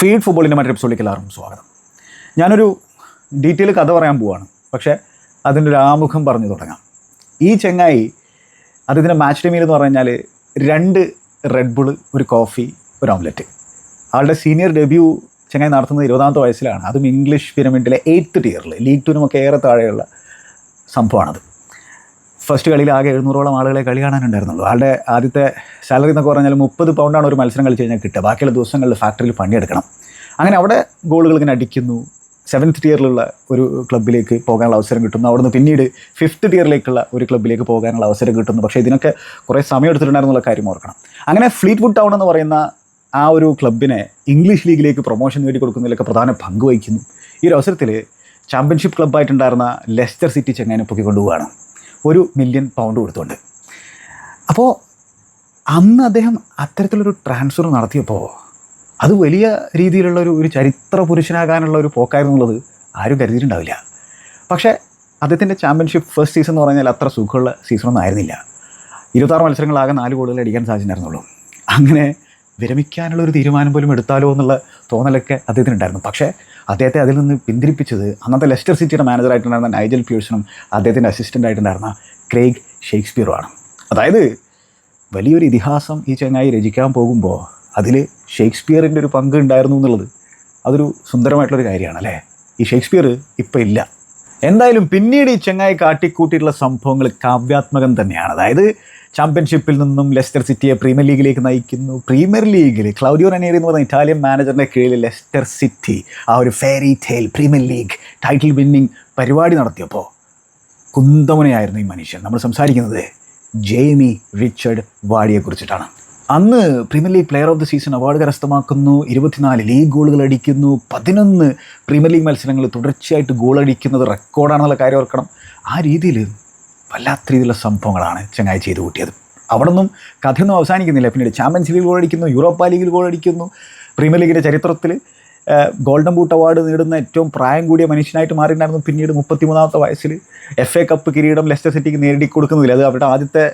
Feed ഫുട്ബോളിന്റെ മറ്റൊരു എപ്പിസോഡിലേക്ക് എല്ലാവർക്കും സ്വാഗതം. ഞാനൊരു ഡീറ്റെയിൽ കഥ പറയാൻ പോവാണ്. പക്ഷേ അതിന്റെ ഒരു ആമുഖം പറഞ്ഞു തുടങ്ങാം. ഈ ചെങ്ങായി അദ്ദേഹത്തിന്റെ മാച്ച് ടൈമിൽ എന്ന് പറഞ്ഞു കഴിഞ്ഞാൽ രണ്ട് റെഡ് ബുൾ ഒരു കോഫി ഒരു ഓംലെറ്റ് ആളുടെ സീനിയർ ഡെബ്യൂ ചെങ്ങായി നടത്തുന്നത് ഇരുപതാമത്തെ വയസ്സിലാണ്. അതും ഇംഗ്ലീഷ് പിരമിഡിലെ എയ്ത്ത് ടിയറിൽ ലീഗ് ടൂനുമൊക്കെ ഏറെ താഴെയുള്ള സംഭവമാണത്. ഫസ്റ്റ് കളിയിൽ ആകെ എഴുന്നൂറോളം ആളുകളെ കളി കാണാനുണ്ടായിരുന്നുള്ളൂ. ആളുടെ ആദ്യത്തെ സാലറി എന്നൊക്കെ പറഞ്ഞാൽ മുപ്പത് പൗണ്ടാണ് ഒരു മത്സരം കളിച്ച് കഴിഞ്ഞാൽ കിട്ടുക. ബാക്കിയുള്ള ദിവസങ്ങളിൽ ഫാക്ടറിയിൽ പണിയെടുക്കണം. അങ്ങനെ അവിടെ ഗോളുകൾ ഇങ്ങനെ അടിക്കുന്നു. സെവൻത്ത് ടിയറിലുള്ള ഒരു ക്ലബ്ബിലേക്ക് പോകാനുള്ള അവസരം കിട്ടുന്നു. അവിടുന്ന് പിന്നീട് ഫിഫ്ത്ത് ടിയറിലേക്കുള്ള ഒരു ക്ലബ്ബിലേക്ക് പോകാനുള്ള അവസരം കിട്ടുന്നു. പക്ഷേ ഇതിനൊക്കെ കുറേ സമയം എടുത്തിട്ടുണ്ടായിരുന്നുള്ള കാര്യം ഓർക്കണം. അങ്ങനെ ഫ്ലീറ്റ് വുഡ് ടൗൺ എന്ന് പറയുന്ന ആ ഒരു ക്ലബിനെ ഇംഗ്ലീഷ് ലീഗിലേക്ക് പ്രൊമോഷൻ നേടി കൊടുക്കുന്നതിലൊക്കെ പ്രധാന പങ്ക് വഹിക്കുന്നു. ഈ ഒരു അവസരത്തിൽ ചാമ്പ്യൻഷിപ്പ് ക്ലബ്ബായിട്ടുണ്ടായിരുന്ന ലെസ്റ്റർ സിറ്റി ചെങ്ങാനെ പൊക്കിക്കൊണ്ടുപോവുകയാണ്. ഒരു മില്യൺ പൗണ്ട് കൊടുത്തുകൊണ്ട് അപ്പോൾ അന്ന് അദ്ദേഹം അത്തരത്തിലൊരു ട്രാൻസ്ഫർ നടത്തിയപ്പോൾ അത് വലിയ രീതിയിലുള്ള ഒരു ഒരു ചരിത്ര പുരുഷനാകാനുള്ള ഒരു പോക്കായിരുന്നുള്ളത് ആരും കരുതിയിട്ടുണ്ടാവില്ല. പക്ഷേ അദ്ദേഹത്തിന്റെ ചാമ്പ്യൻഷിപ്പ് ഫസ്റ്റ് സീസൺ എന്ന് പറഞ്ഞാൽ അത്ര സുഖമുള്ള സീസണൊന്നും ആയിരുന്നില്ല. ഇരുപത്താറ് മത്സരങ്ങളാകെ നാല് ഗോളുകൾ അടിക്കാൻ സാധിച്ചിട്ടുണ്ടായിരുന്നുള്ളൂ അങ്ങനെ വിരമിക്കാനുള്ള ഒരു തീരുമാനം പോലും എടുത്താലോ എന്നുള്ള തോന്നലൊക്കെ അദ്ദേഹത്തിനുണ്ടായിരുന്നു. പക്ഷേ അദ്ദേഹത്തെ അതിൽ നിന്ന് പിന്തിരിപ്പിച്ചത് അന്നത്തെ ലെസ്റ്റർ സിറ്റിയുടെ മാനേജറായിട്ടുണ്ടായിരുന്ന നൈജൽ പ്യൂഴ്സണും അദ്ദേഹത്തിന്റെ അസിസ്റ്റന്റ് ആയിട്ടുണ്ടായിരുന്ന ക്രേഗ് ഷേക്സ്പിയറുമാണ് അതായത് വലിയൊരു ഇതിഹാസം ഈ ചങ്ങായി രചിക്കാൻ പോകുമ്പോൾ അതിൽ ഷേക്സ്പിയറിന്റെ ഒരു പങ്ക് ഉണ്ടായിരുന്നു എന്നുള്ളത് അതൊരു സുന്ദരമായിട്ടുള്ളൊരു കാര്യമാണ് അല്ലേ? ഈ ഷേക്സ്പിയർ ഇപ്പം ഇല്ല. എന്തായാലും പിന്നീട് ഈ ചങ്ങായി കാട്ടിക്കൂട്ടിയിട്ടുള്ള സംഭവങ്ങൾ കാവ്യാത്മകം തന്നെയാണ്. അതായത് ചാമ്പ്യൻഷിപ്പിൽ നിന്നും ലെസ്റ്റർ സിറ്റിയെ പ്രീമിയർ ലീഗിലേക്ക് നയിക്കുന്നു. പ്രീമിയർ ലീഗിൽ ക്ലൗഡിയോ റനേരി എന്ന് പറഞ്ഞ ഇറ്റാലിയൻ മാനേജറിന്റെ കീഴിൽ ലെസ്റ്റർ സിറ്റി ആ ഒരു fairy tale premier league title winning പരിപാടി നടത്തിയപ്പോൾ കുന്തമുനയായിരുന്നു ഈ മനുഷ്യൻ. നമ്മൾ സംസാരിക്കുന്നത് ജെയ്മി റിച്ചർഡ് വാഡിയെക്കുറിച്ചിട്ടാണ് അന്ന് premier league player of the season award കരസ്ഥമാക്കുന്നു. ഇരുപത്തിനാല് ലീഗ് ഗോളുകൾ അടിക്കുന്നു. പതിനൊന്ന് പ്രീമിയർ ലീഗ് മത്സരങ്ങൾ തുടർച്ചയായിട്ട് ഗോൾ അടിക്കുന്നത് റെക്കോർഡാണെന്നുള്ള കാര്യം ഓർക്കണം. ആ രീതിയിൽ വല്ലാത്ത രീതിയിലുള്ള സംഭവങ്ങളാണ് ചങ്ങായി ചെയ്തു കൂട്ടിയത്. അവിടെ നിന്നും കഥയൊന്നും അവസാനിക്കുന്നില്ല. പിന്നീട് ചാമ്പ്യൻസ് ലീഗ് ഗോൾ അടിക്കുന്നു യൂറോപ്പ ലീഗിൽ ഗോൾ അടിക്കുന്നു. പ്രീമിയർ ലീഗിന്റെ ചരിത്രത്തിൽ ഗോൾഡൻ ബൂട്ട് അവാർഡ് നേടുന്ന ഏറ്റവും പ്രായം കൂടിയ മനുഷ്യനായിട്ട് മാറിയിട്ടുണ്ടായിരുന്നു. പിന്നീട് മുപ്പത്തിമൂന്നാമത്തെ വയസ്സിൽ എഫ് എ കപ്പ് കിരീടം ലെസ്റ്റർ സിറ്റിക്ക് നേടി കൊടുക്കുന്നില്ല അത് അവരുടെ ആദ്യത്തെ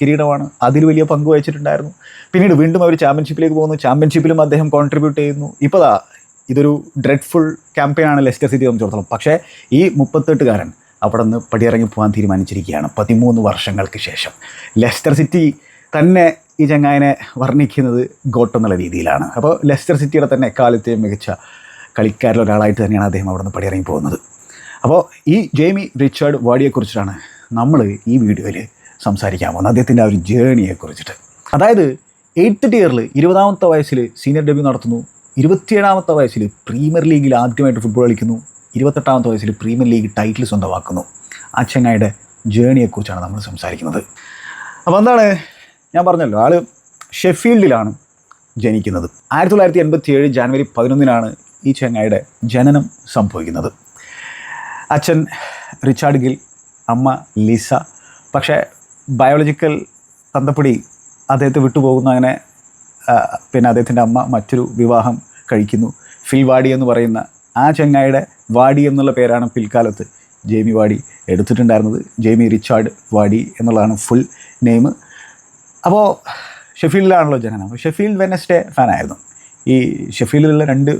കിരീടമാണ്. അതിൽ വലിയ പങ്ക് വഹിച്ചിട്ടുണ്ടായിരുന്നു. പിന്നീട് വീണ്ടും അവർ ചാമ്പ്യൻഷിപ്പിലേക്ക് പോകുന്നു. ചാമ്പ്യൻഷിപ്പിലും അദ്ദേഹം കോൺട്രിബ്യൂട്ട് ചെയ്യുന്നു. ഇപ്പോൾ ഇതൊരു ഡ്രെഡ്ഫുൾ ക്യാമ്പയിനാണ് ലെസ്റ്റർ സിറ്റി സംബന്ധിച്ചിടത്തോളം. പക്ഷേ ഈ മുപ്പത്തെട്ടുകാരൻ അവിടെ നിന്ന് പടിയിറങ്ങി പോകാൻ തീരുമാനിച്ചിരിക്കുകയാണ്. പതിമൂന്ന് വർഷങ്ങൾക്ക് ശേഷം. ലെസ്റ്റർ സിറ്റി തന്നെ ഈ ചങ്ങായനെ വർണിക്കുന്നത് ഗോട്ട് എന്നുള്ള രീതിയിലാണ്. അപ്പോൾ ലെസ്റ്റർ സിറ്റിയുടെ തന്നെ എക്കാലത്തെയും മികച്ച കളിക്കാരിൽ ഒരാളായിട്ട് തന്നെയാണ് അദ്ദേഹം അവിടെ നിന്ന് പടിയിറങ്ങി പോകുന്നത്. അപ്പോൾ ഈ ജെയ്മി റിച്ചാർഡ് വാഡിയെക്കുറിച്ചിട്ടാണ് നമ്മൾ ഈ വീഡിയോയിൽ സംസാരിക്കാൻ പോകുന്നത്. അദ്ദേഹത്തിന്റെ ആ ഒരു ജേണിയെക്കുറിച്ചിട്ട്. അതായത് എയ്ത്ത് ടിയറിൽ ഇരുപതാമത്തെ വയസ്സിൽ സീനിയർ ഡെബ്യൂ നടത്തുന്നു. ഇരുപത്തിയേഴാമത്തെ വയസ്സിൽ പ്രീമിയർ ലീഗിൽ ആദ്യമായിട്ട് ഫുട്ബോൾ കളിക്കുന്നു. ഇരുപത്തെട്ടാമത്തെ വയസ്സിൽ പ്രീമിയർ ലീഗ് ടൈറ്റിൽ സ്വന്തമാക്കുന്നു. ആ ചെങ്ങായിയുടെ ജേണിയെക്കുറിച്ചാണ് നമ്മൾ സംസാരിക്കുന്നത്. അപ്പോൾ എന്താണ്? ഞാൻ പറഞ്ഞല്ലോ ആൾ ഷെഫീൽഡിലാണ് ജനിക്കുന്നത്. ആയിരത്തി തൊള്ളായിരത്തി എൺപത്തി ഏഴ് ജാനുവരി പതിനൊന്നിനാണ് ഈ ചെങ്ങായിയുടെ ജനനം സംഭവിക്കുന്നത്. അച്ഛൻ റിച്ചാർഡ് ഗിൽ അമ്മ ലിസ പക്ഷേ ബയോളജിക്കൽ തന്തപ്പടി അദ്ദേഹത്തെ വിട്ടുപോകുന്ന അങ്ങനെ പിന്നെ അദ്ദേഹത്തിന്റെ അമ്മ മറ്റൊരു വിവാഹം കഴിക്കുന്നു. ഫിൽവാഡി എന്ന് പറയുന്ന ആ ചെങ്ങായുടെ വാടി എന്നുള്ള പേരാണ് പിൽക്കാലത്ത് ജെയ്മി വാടി എടുത്തിട്ടുണ്ടായിരുന്നത്. ജെയ്മി റിച്ചാർഡ് വാടി എന്നുള്ളതാണ് ഫുൾ നെയിം അപ്പോൾ ഷെഫീൽഡിലാണല്ലോ ജനനം. ഷെഫീൽഡ് വെനസ്ഡേ ഫാനായിരുന്നു. ഈ ഷെഫീൽഡിലുള്ള രണ്ട്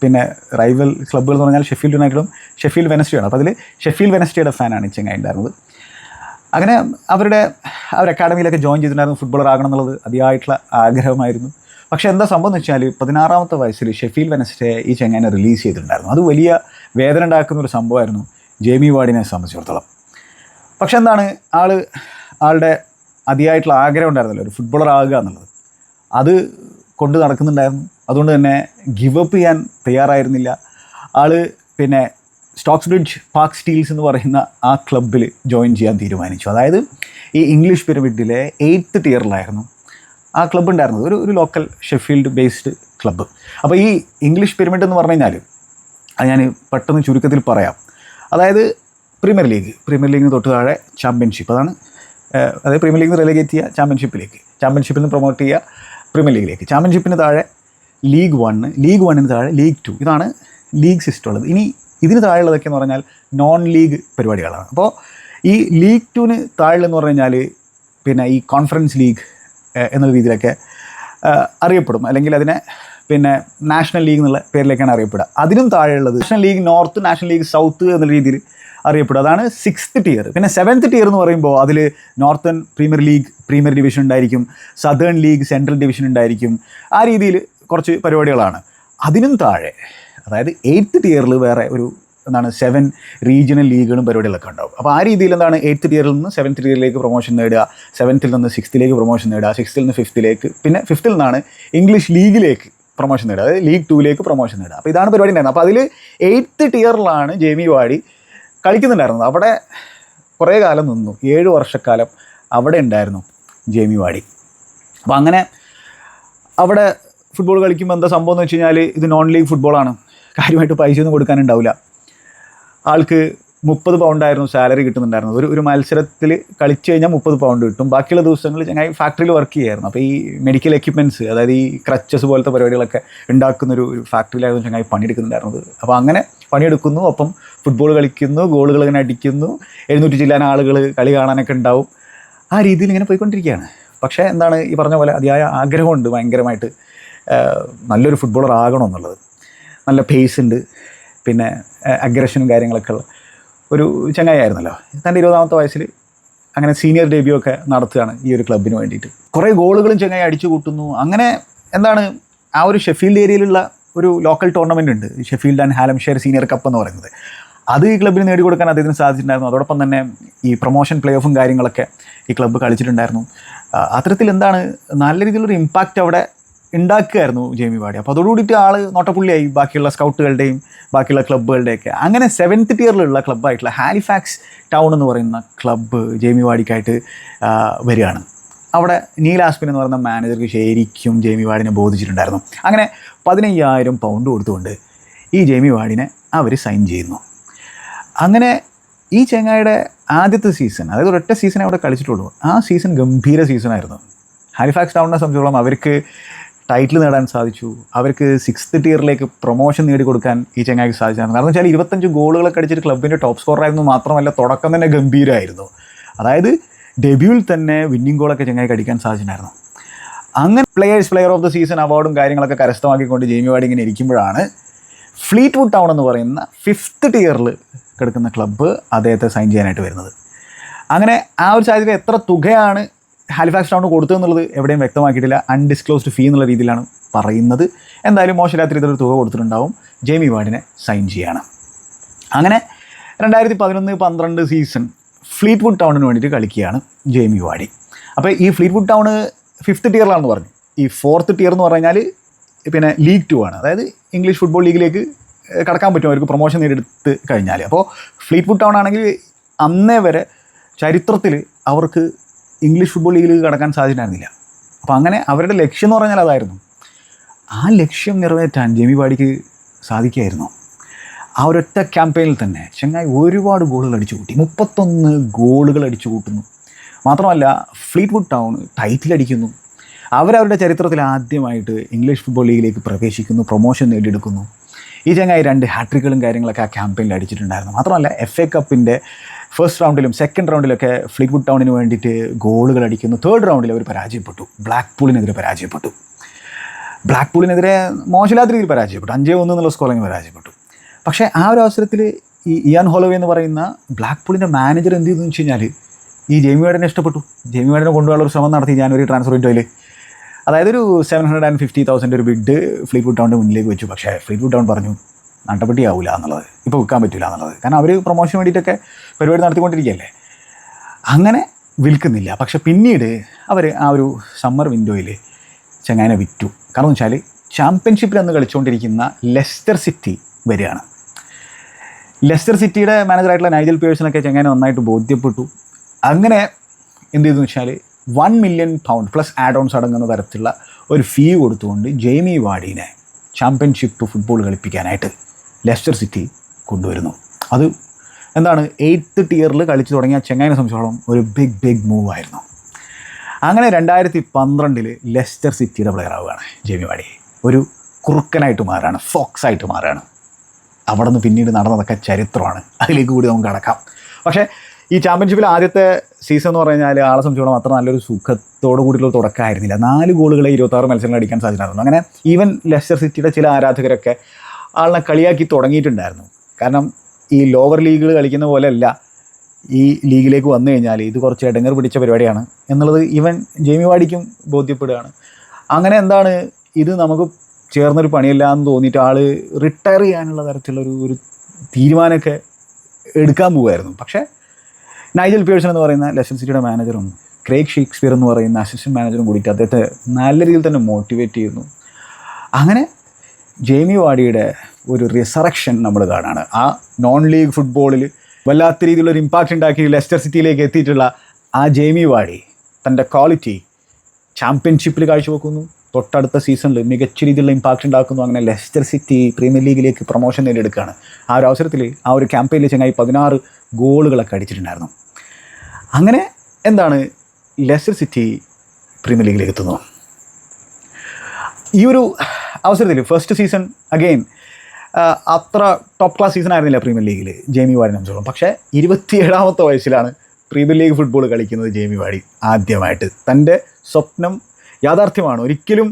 പിന്നെ റൈവൽ ക്ലബ്ബുകൾ എന്ന് പറഞ്ഞാൽ ഷെഫീൽഡ് യുണൈറ്റഡും ഷെഫീൽഡ് വെനസ്ഡേയാണ് അപ്പോൾ അതിൽ ഷെഫീൽഡ് വെനസ്ഡേയുടെ ഫാനാണ് ഈ ചെങ്ങായി ഉണ്ടായിരുന്നത്. അങ്ങനെ അവരുടെ അവർ അക്കാഡമിയിലൊക്കെ ജോയിൻ ചെയ്തിട്ടുണ്ടായിരുന്നു. ഫുട്ബോളർ ആകണം എന്നുള്ളത് അതിയായിട്ടുള്ള ആഗ്രഹമായിരുന്നു. പക്ഷേ എന്താ സംഭവം എന്ന് വെച്ചാൽ പതിനാറാമത്തെ വയസ്സിൽ ഷെഫീൽ വെനസ്ഡേ ഈ ചെങ്ങനെ റിലീസ് ചെയ്തിട്ടുണ്ടായിരുന്നു. അത് വലിയ വേദന ഉണ്ടാക്കുന്ന ഒരു സംഭവമായിരുന്നു ജേമി വാർഡിനെ സംബന്ധിച്ചിടത്തോളം. പക്ഷെ എന്താണ് ആൾ ആളുടെ അതിയായിട്ടുള്ള ആഗ്രഹം ഉണ്ടായിരുന്നല്ലോ ഒരു ഫുട്ബോളർ ആകുക എന്നുള്ളത്. അത് കൊണ്ട് നടക്കുന്നുണ്ടായിരുന്നു. അതുകൊണ്ട് തന്നെ ഗിവ് അപ്പ് ചെയ്യാൻ തയ്യാറായിരുന്നില്ല. ആൾ പിന്നെ സ്റ്റോക്സ് ബ്രിഡ്ജ് പാർക്ക് സ്റ്റീൽസ് എന്ന് പറയുന്ന ആ ക്ലബിൽ ജോയിൻ ചെയ്യാൻ തീരുമാനിച്ചു. അതായത് ഈ ഇംഗ്ലീഷ് പിരമിഡിലെ എയ്ത്ത് ടിയറിലായിരുന്നു ആ ക്ലബ്ബ് ഉണ്ടായിരുന്നത്. ഒരു ഒരു ലോക്കൽ ഷെഫീൽഡ് ബേസ്ഡ് ക്ലബ്ബ് അപ്പോൾ ഈ ഇംഗ്ലീഷ് പിരമിഡ് എന്ന് പറഞ്ഞു കഴിഞ്ഞാൽ അത് ഞാൻ പെട്ടെന്ന് ചുരുക്കത്തിൽ പറയാം. അതായത് പ്രീമിയർ ലീഗ് പ്രീമിയർ ലീഗിന് തൊട്ട് താഴെ ചാമ്പ്യൻഷിപ്പ് അതാണ് അതായത് പ്രീമിയർ ലീഗിൽ നിന്ന് റിലേഗേറ്റ് ചെയ്യുക ചാമ്പ്യൻഷിപ്പിലേക്ക് ചാമ്പ്യൻഷിപ്പിൽ നിന്ന് പ്രൊമോട്ട് ചെയ്യുക പ്രീമിയർ ലീഗിലേക്ക് ചാമ്പ്യൻഷിപ്പിന് താഴെ ലീഗ് വണ്ണ് ലീഗ് വണ്ണിന് താഴെ ലീഗ് ടു ഇതാണ് ലീഗ് സിസ്റ്റം ഉള്ളത് ഇനി ഇതിന് താഴെയുള്ളതൊക്കെ പറഞ്ഞാൽ നോൺ ലീഗ് പരിപാടികളാണ്. അപ്പോൾ ഈ ലീഗ് ടുവിന് താഴെ എന്ന് പറഞ്ഞു കഴിഞ്ഞാൽ പിന്നെ ഈ കോൺഫറൻസ് ലീഗ് എന്നുള്ള രീതിയിലൊക്കെ അറിയപ്പെടും. അല്ലെങ്കിൽ അതിനെ പിന്നെ നാഷണൽ ലീഗ് എന്നുള്ള പേരിലേക്കാണ് അറിയപ്പെടുക. അതിനും താഴെയുള്ളത് national league north national league south എന്നുള്ള രീതിയിൽ അറിയപ്പെടും അതാണ് സിക്സ്ത് ടിയർ. പിന്നെ സെവൻത്ത് ടിയർ എന്ന് പറയുമ്പോൾ അതിൽ northern premier league premier division ഉണ്ടായിരിക്കും. സദേൺ ലീഗ് സെൻട്രൽ ഡിവിഷൻ ഉണ്ടായിരിക്കും. ആ രീതിയിൽ കുറച്ച് പരിപാടികളാണ്. അതിനും താഴെ അതായത് എയ്ത്ത് ടിയറിൽ വേറെ ഒരു എന്താണ് സെവൻ റീജിയണൽ ലീഗുകളും പരിപാടികളൊക്കെ ഉണ്ടാവും അപ്പോൾ ആ രീതിയിൽ എന്താണ് എയ്ത്ത് ടിയറിൽ നിന്ന് സെവൻത്ത് ടിയറിലേക്ക് പ്രൊമോഷൻ നേടുക സെവൻത്തിൽ നിന്ന് സിക്സ്ത്തിലേക്ക് പ്രൊമോഷൻ നേടുക സിക്സ്ത്തിൽ നിന്ന് ഫിഫ്ത്തിലേക്ക് പിന്നെ ഫിഫ്ത്തിൽ നിന്നാണ് ഇംഗ്ലീഷ് ലീഗിലേക്ക് പ്രൊമോഷൻ നേടുക അതായത് ലീഗ് ടൂവിലേക്ക് പ്രൊമോഷൻ നേടുക. അപ്പോൾ ഇതാണ് പരിപാടി ഉണ്ടായിരുന്നത്. അപ്പോൾ അതിൽ എയ്ത്ത് ടിയറിലാണ് ജെമി വാടി കളിക്കുന്നുണ്ടായിരുന്നത്. അവിടെ കുറേ കാലം നിന്നു. ഏഴ് വർഷക്കാലം അവിടെ ഉണ്ടായിരുന്നു ജെമി വാടി. അപ്പോൾ അങ്ങനെ അവിടെ ഫുട്ബോൾ കളിക്കുമ്പോൾ എന്താ സംഭവം എന്ന് വെച്ച് കഴിഞ്ഞാൽ ഇത് നോൺ ലീഗ് ഫുട്ബോളാണ് കാര്യമായിട്ട് പൈസ ഒന്നും കൊടുക്കാനുണ്ടാവില്ല. ആൾക്ക് മുപ്പത് പൗണ്ടായിരുന്നു സാലറി കിട്ടുന്നുണ്ടായിരുന്നത്. ഒരു ഒരു മത്സരത്തിൽ കളിച്ചു കഴിഞ്ഞാൽ മുപ്പത് പൗണ്ട് കിട്ടും. ബാക്കിയുള്ള ദിവസങ്ങളിൽ ഞങ്ങൾ ഫാക്ടറിയിൽ വർക്ക് ചെയ്യായിരുന്നു. അപ്പോൾ ഈ മെഡിക്കൽ എക്യുപ്മെന്റ്സ് അതായത് ഈ ക്രച്ചസ് പോലത്തെ പരിപാടികളൊക്കെ ഉണ്ടാക്കുന്ന ഒരു ഫാക്ടറിയിലായിരുന്നു ചങ്ങായി പണിയെടുക്കുന്നുണ്ടായിരുന്നത്. അപ്പോൾ അങ്ങനെ പണിയെടുക്കുന്നു. ഒപ്പം ഫുട്ബോൾ കളിക്കുന്നു ഗോളുകൾ ഇങ്ങനെ അടിക്കുന്നു. എഴുന്നൂറ്റി ചില്ലാൻ ആളുകൾ കളി കാണാനൊക്കെ ഉണ്ടാവും. ആ രീതിയിൽ ഇങ്ങനെ പോയിക്കൊണ്ടിരിക്കുകയാണ്. പക്ഷേ എന്താണ് ഈ പറഞ്ഞ പോലെ അതിയായ ആഗ്രഹമുണ്ട് ഭയങ്കരമായിട്ട്. നല്ലൊരു ഫുട്ബോളർ ആകണം എന്നുള്ളത്. നല്ല പേസ് ഉണ്ട്. പിന്നെ അഗ്രഷനും കാര്യങ്ങളൊക്കെ ഉള്ള ഒരു ചങ്ങായിരുന്നല്ലോ തന്റെ ഇരുപതാമത്തെ വയസ്സിൽ അങ്ങനെ സീനിയർ ഡെബ്യൂ ഒക്കെ നടത്തുകയാണ് ഈ ഒരു ക്ലബിന് വേണ്ടിയിട്ട്. കുറേ ഗോളുകളും ചങ്ങായി അടിച്ചു കൂട്ടുന്നു. അങ്ങനെ എന്താണ് ആ ഒരു ഷെഫീൽഡ് ഏരിയയിലുള്ള ഒരു ലോക്കൽ ടൂർണമെന്റ് ഉണ്ട്. Sheffield and Hallamshire senior cup എന്ന് പറയുന്നത്. അത് ഈ ക്ലബിന് നേടിക്കൊടുക്കാൻ അദ്ദേഹത്തിന് സാധിച്ചിട്ടുണ്ടായിരുന്നു. അതോടൊപ്പം തന്നെ ഈ പ്രൊമോഷൻ പ്ലേ ഓഫും കാര്യങ്ങളൊക്കെ ഈ ക്ലബ്ബ് കളിച്ചിട്ടുണ്ടായിരുന്നു. അത്തരത്തിൽ എന്താണ് നല്ല രീതിയിലൊരു ഇമ്പാക്റ്റ് അവിടെ ഉണ്ടാക്കുകയായിരുന്നു ജെയിമി വാടി. അപ്പോൾ അതോടുകൂടിയിട്ട് ആൾ നോട്ടപ്പുള്ളിയായി. ബാക്കിയുള്ള സ്കൗട്ടുകളുടെയും ബാക്കിയുള്ള ക്ലബ്ബുകളുടെയൊക്കെ. അങ്ങനെ സെവൻത്ത് ടിയറിലുള്ള ക്ലബ്ബായിട്ടുള്ള ഹാലിഫാക്സ് ടൗൺ എന്ന് പറയുന്ന ക്ലബ്ബ് ജെയിമി വാടിക്കായിട്ട് വരികയാണ്. അവിടെ നീൽ ആസ്പിൻ എന്ന് പറയുന്ന മാനേജർക്ക് ശരിക്കും ജെയിമി വാടിനെ ബോധിച്ചിട്ടുണ്ടായിരുന്നു. അങ്ങനെ പതിനയ്യായിരം പൗണ്ട് കൊടുത്തുകൊണ്ട് ഈ ജെയിമി വാടിനെ അവർ സൈൻ ചെയ്യുന്നു. അങ്ങനെ ഈ ചെങ്ങായിയുടെ ആദ്യത്തെ സീസൺ അതായത് ഒരൊറ്റ സീസൺ അവിടെ കളിച്ചിട്ടുള്ളൂ. ആ സീസൺ ഗംഭീര സീസണായിരുന്നു ഹാലിഫാക്സ് ടൗണിനെ സംബന്ധിച്ചോളം അവർക്ക് ടൈറ്റിൽ നേടാൻ സാധിച്ചു. അവർക്ക് സിക്സ്ത് ടിയറിലേക്ക് പ്രൊമോഷൻ നേടിക്കൊടുക്കാൻ ഈ ചങ്ങായിക്ക് സാധിച്ചതാണ്. കാരണം വെച്ചാൽ ഇരുപത്തഞ്ച് ഗോളുകളൊക്കെ അടിച്ചിട്ട് ക്ലബിന്റെ ടോപ്പ് സ്കോറായിരുന്നു മാത്രമല്ല തുടക്കം തന്നെ ഗംഭീരമായിരുന്നു അതായത് ഡെബ്യൂവിൽ തന്നെ വിന്നിംഗ് ഗോളൊക്കെ ചങ്ങായിക്ക് അടിക്കാൻ സാധിച്ചിട്ടുണ്ടായിരുന്നു. അങ്ങനെ players player of the season അവാർഡും കാര്യങ്ങളൊക്കെ കരസ്ഥമാക്കിക്കൊണ്ട് ജെയിമി വാർഡ് ഇങ്ങനെ ഇരിക്കുമ്പോഴാണ് ഫ്ലീറ്റ് വുഡ് ടൗൺ എന്ന് പറയുന്ന ഫിഫ്ത്ത് ടിയറിൽ കിടക്കുന്ന ക്ലബ്ബ് അദ്ദേഹത്തെ സൈൻ ചെയ്യാനായിട്ട് വരുന്നത്. അങ്ങനെ ആ ഒരു സാഹചര്യം എത്ര തുകയാണ് ഹാലിഫാക്സ് ടൗൺ കൊടുത്തു എന്നുള്ളത് എവിടെയും വ്യക്തമാക്കിയിട്ടില്ല. അൺഡിസ്ക്ലോസ്ഡ് ഫീ എന്നുള്ള രീതിയിലാണ് പറയുന്നത്. എന്തായാലും മോശരാത്രി ഇതൊരു തുക കൊടുത്തിട്ടുണ്ടാവും. ജെയ്മി വാർഡിനെ സൈൻ ചെയ്യാണ്. അങ്ങനെ രണ്ടായിരത്തി പതിനൊന്ന് പന്ത്രണ്ട് സീസൺ ഫ്ലീറ്റ് വുഡ് ടൗണിന് വേണ്ടിയിട്ട് കളിക്കുകയാണ് ജെയ്മി വാടി അപ്പോൾ ഈ ഫ്ലീറ്റ് വുഡ് ടൗണ് ഫിഫ്ത്ത് ടിയറിലാണെന്ന് പറഞ്ഞു. ഈ ഫോർത്ത് ടിയർ എന്ന് പറഞ്ഞാൽ പിന്നെ ലീഗ് ടു ആണ്. അതായത് ഇംഗ്ലീഷ് ഫുട്ബോൾ ലീഗിലേക്ക് കടക്കാൻ പറ്റും. അവർക്ക് പ്രൊമോഷൻ നേടിയെടുത്ത് കഴിഞ്ഞാൽ അപ്പോൾ ഫ്ലീറ്റ് വുഡ് ടൗൺ ആണെങ്കിൽ അന്നേ വരെ ചരിത്രത്തിൽ അവർക്ക് ഇംഗ്ലീഷ് ഫുട്ബോൾ ലീഗിലേക്ക് കടക്കാൻ സാധ്യതയായിരുന്നില്ല. അപ്പോൾ അങ്ങനെ അവരുടെ ലക്ഷ്യം എന്ന് പറഞ്ഞാൽ അതായിരുന്നു. ആ ലക്ഷ്യം നിറവേറ്റാൻ ജെമി വാടിക്ക് സാധിക്കുമായിരുന്നു ആ ഒരൊറ്റ ക്യാമ്പയിനിൽ തന്നെ ചെങ്ങായി ഒരുപാട് ഗോളുകൾ അടിച്ചു കൂട്ടി. മുപ്പത്തൊന്ന് ഗോളുകൾ അടിച്ചു കൂട്ടുന്നു. മാത്രമല്ല ഫ്ലീറ്റ്വുഡ് ടൗൺ ടൈറ്റിൽ അടിക്കുന്നു. അവരവരുടെ ചരിത്രത്തിൽ ആദ്യമായിട്ട് ഇംഗ്ലീഷ് ഫുട്ബോൾ ലീഗിലേക്ക് പ്രവേശിക്കുന്നു പ്രൊമോഷൻ നേടിയെടുക്കുന്നു. ഈ ചങ്ങായി രണ്ട് ഹാട്രിക്കുകളും കാര്യങ്ങളൊക്കെ ആ ക്യാമ്പയിനിൽ അടിച്ചിട്ടുണ്ടായിരുന്നു. മാത്രമല്ല എഫ് എ കപ്പിന്റെ ഫസ്റ്റ് റൗണ്ടിലും സെക്കൻഡ് റൗണ്ടിലൊക്കെ ഫ്ലീറ്റ് വുഡ് ടൗണിന് വേണ്ടിയിട്ട് ഗോളുകൾ അടിക്കുന്നു. തേർഡ് റൗണ്ടിൽ അവർ പരാജയപ്പെട്ടു. ബ്ലാക്ക് പൂളിനെതിരെ പരാജയപ്പെട്ടു. ബ്ലാക്ക് പൂളിനെതിരെ മോശമില്ലാത്ത രീതിയിൽ പരാജയപ്പെട്ടു. അഞ്ചേ ഒന്ന് എന്നുള്ള സ്കോറിങ് പരാജയപ്പെട്ടു. പക്ഷേ ആ ഒരു അവസരത്തിൽ ഈ ഇയാൻ ഹോളോവേ എന്ന് പറയുന്ന ബ്ലാക്ക് പൂളിന്റെ മാനേജർ എന്ത് ചെയ്തു വെച്ച് കഴിഞ്ഞാൽ ഈ ജെയ്മി വേടനെ ഇഷ്ടപ്പെട്ടു. ജെയ്മി വേടനെ കൊണ്ടുപോകാനുള്ള ഒരു ശ്രമം നടത്തി ജാനുവരി ട്രാൻസ്ഫർ വിൻഡോയിൽ അതായത് ഒരു seven hundred and fifty thousand ഒരു ബിഡ് ഫ്ലീറ്റ് വുഡ് ടൗണിന്റെ മുന്നിലേക്ക് വെച്ചു. പക്ഷേ ഫ്ലീറ്റ് വുഡ് ടൗൺ പറഞ്ഞു നട്ടപ്പെട്ടി ആവില്ല എന്നുള്ളത്. ഇപ്പോൾ വിൽക്കാൻ പറ്റില്ല എന്നുള്ളത്. കാരണം അവർ പ്രൊമോഷൻ വേണ്ടിയിട്ടൊക്കെ പരിപാടി നടത്തിക്കൊണ്ടിരിക്കുകയല്ലേ? അങ്ങനെ വിൽക്കുന്നില്ല. പക്ഷെ പിന്നീട് അവർ ആ ഒരു സമ്മർ വിൻഡോയിൽ ചെങ്ങാനെ വിറ്റു. കാരണം വെച്ചാൽ ചാമ്പ്യൻഷിപ്പിൽ അന്ന് കളിച്ചുകൊണ്ടിരിക്കുന്ന ലെസ്റ്റർ സിറ്റി വരികയാണ് ലെസ്റ്റർ സിറ്റിയുടെ മാനേജറായിട്ടുള്ള നൈജൽ പേഴ്സണൊക്കെ ചെങ്ങനെ നന്നായിട്ട് ബോധ്യപ്പെട്ടു. അങ്ങനെ എന്ത് ചെയ്തു വെച്ചാൽ one million pound plus add ons അടങ്ങുന്ന തരത്തിലുള്ള ഒരു ഫീ കൊടുത്തുകൊണ്ട് ജെയ്മി വാഡീനെ ചാമ്പ്യൻഷിപ്പ് ടു ഫുട്ബോൾ കളിപ്പിക്കാനായിട്ട് ലെസ്റ്റർ സിറ്റി കൊണ്ടുവരുന്നു. അത് എന്താണ് എയ്ത്ത് ടിയറിൽ കളിച്ചു തുടങ്ങിയ ചെങ്ങൈനെ സംബന്ധിച്ചോളം ഒരു ബിഗ് ബിഗ് മൂവ് ആയിരുന്നു. അങ്ങനെ രണ്ടായിരത്തി പന്ത്രണ്ടിൽ ലെസ്റ്റർ സിറ്റിയുടെ പ്ലെയർ ആവുകയാണ് ജെയ്മി വാഡി. ഒരു കുറുക്കനായിട്ട് മാറുകയാണ് ഫോക്സ് ആയിട്ട് മാറുകയാണ്. അവിടെ നിന്ന് പിന്നീട് നടന്നതൊക്കെ ചരിത്രമാണ്. അതിലേക്ക് കൂടി നമുക്ക് കടക്കാം. പക്ഷേ ഈ ചാമ്പ്യൻഷിപ്പിൽ ആദ്യത്തെ സീസൺ എന്ന് പറഞ്ഞു കഴിഞ്ഞാൽ ആളെ സംബന്ധിച്ചോളം അത്ര നല്ലൊരു സുഖത്തോടു കൂടിയുള്ള തുടക്കമായിരുന്നില്ല നാല് ഗോളുകളെ ഇരുപത്താറ് മത്സരങ്ങൾ അടിക്കാൻ സാധിച്ചിട്ടുണ്ടായിരുന്നു അങ്ങനെ ഈവൻ ലെസ്റ്റർ സിറ്റിയുടെ ചില ആരാധകരൊക്കെ ആളിനെ കളിയാക്കി തുടങ്ങിയിട്ടുണ്ടായിരുന്നു. കാരണം ഈ ലോവർ ലീഗുകൾ കളിക്കുന്ന പോലെയല്ല ഈ ലീഗിലേക്ക് വന്നു കഴിഞ്ഞാൽ ഇത് കുറച്ച് ഇടങ്ങർ പിടിച്ച പരിപാടിയാണ് എന്നുള്ളത് ഈവൻ ജെയിമി വാടിക്കും ബോധ്യപ്പെടുകയാണ്. അങ്ങനെ എന്താണ് ഇത് നമുക്ക് ചേർന്നൊരു പണിയല്ല എന്ന് തോന്നിയിട്ട് ആൾ റിട്ടയർ ചെയ്യാനുള്ള തരത്തിലുള്ള ഒരു തീരുമാനമൊക്കെ എടുക്കാൻ പോവുമായിരുന്നു പക്ഷേ നൈജൽ പിയേഴ്സൺ എന്ന് പറയുന്ന ലെസ്റ്റർ സിറ്റിയുടെ മാനേജറും ക്രേഗ് ഷേക്സ്പിയർ എന്ന് പറയുന്ന അസിസ്റ്റന്റ് മാനേജറും കൂടിയിട്ട് അദ്ദേഹത്തെ നല്ല രീതിയിൽ തന്നെ മോട്ടിവേറ്റ് ചെയ്യുന്നു. അങ്ങനെ ജെയ്മി വാഡിയുടെ ഒരു റിസറക്ഷൻ നമ്മൾ കാണാണ്. ആ നോൺ ലീഗ് ഫുട്ബോളിൽ വല്ലാത്ത രീതിയിലുള്ള ഒരു ഇമ്പാക്റ്റ് ഉണ്ടാക്കി ലെസ്റ്റർ സിറ്റിയിലേക്ക് എത്തിയിട്ടുള്ള ആ ജെയ്മി വാഡി തന്റെ ക്വാളിറ്റി ചാമ്പ്യൻഷിപ്പിൽ കാഴ്ചവെക്കുന്നു. തൊട്ടടുത്ത സീസണിൽ മികച്ച രീതിയിലുള്ള ഇമ്പാക്റ്റ് ഉണ്ടാക്കുന്നു. അങ്ങനെ ലെസ്റ്റർ സിറ്റി പ്രീമിയർ ലീഗിലേക്ക് പ്രൊമോഷൻ നേടിയെടുക്കുകയാണ്. ആ ഒരു അവസരത്തിൽ ആ ഒരു ക്യാമ്പയിനിൽ ചങ്ങായി പതിനാറ് ഗോളുകളൊക്കെ അടിച്ചിട്ടുണ്ടായിരുന്നു. അങ്ങനെ എന്താണ് ലെസ്റ്റർ സിറ്റി പ്രീമിയർ ലീഗിലേക്ക് എത്തുന്നു. ഈ ഒരു അവസരത്തിൽ ഫസ്റ്റ് സീസൺ അഗെയിൻ അത്ര ടോപ്പ് ക്ലാസ് സീസൺ ആയിരുന്നില്ല പ്രീമിയർ ലീഗിൽ ജേമി വാഡിനെ സംബന്ധിച്ചോളം. പക്ഷേ ഇരുപത്തിയേഴാമത്തെ വയസ്സിലാണ് പ്രീമിയർ ലീഗ് ഫുട്ബോൾ കളിക്കുന്നത് ജേമി വാഡി ആദ്യമായിട്ട്. തന്റെ സ്വപ്നം യാഥാർത്ഥ്യമാണ്. ഒരിക്കലും